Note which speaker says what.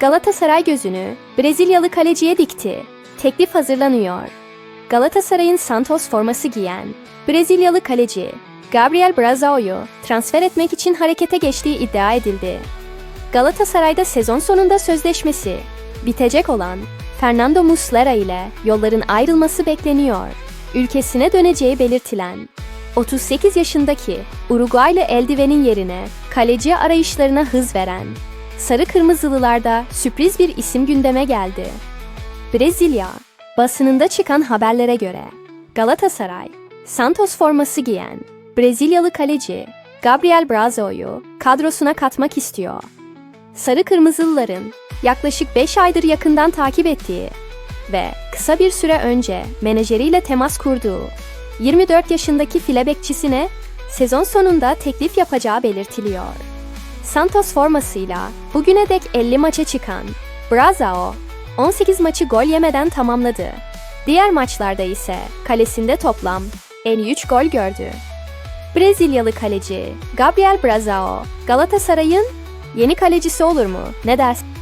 Speaker 1: Galatasaray gözünü Brezilyalı kaleciye dikti. Teklif hazırlanıyor. Galatasaray'ın Santos forması giyen Brezilyalı kaleci Gabriel Brazao'yu transfer etmek için harekete geçtiği iddia edildi. Galatasaray'da sezon sonunda sözleşmesi bitecek olan Fernando Muslera ile yolların ayrılması bekleniyor. Ülkesine döneceği belirtilen 38 yaşındaki Uruguaylı eldivenin yerine kaleci arayışlarına hız veren Sarı Kırmızılılarda sürpriz bir isim gündeme geldi. Brezilya basınında çıkan haberlere göre Galatasaray Santos forması giyen Brezilyalı kaleci Gabriel Brazo'yu kadrosuna katmak istiyor. Sarı Kırmızılıların yaklaşık 5 aydır yakından takip ettiği ve kısa bir süre önce menajeriyle temas kurduğu 24 yaşındaki file bekçisine sezon sonunda teklif yapacağı belirtiliyor. Santos formasıyla bugüne dek 50 maça çıkan Brazao 18 maçı gol yemeden tamamladı. Diğer maçlarda ise kalesinde toplam 53 gol gördü. Brezilyalı kaleci Gabriel Brazao Galatasaray'ın yeni kalecisi olur mu? Ne dersin?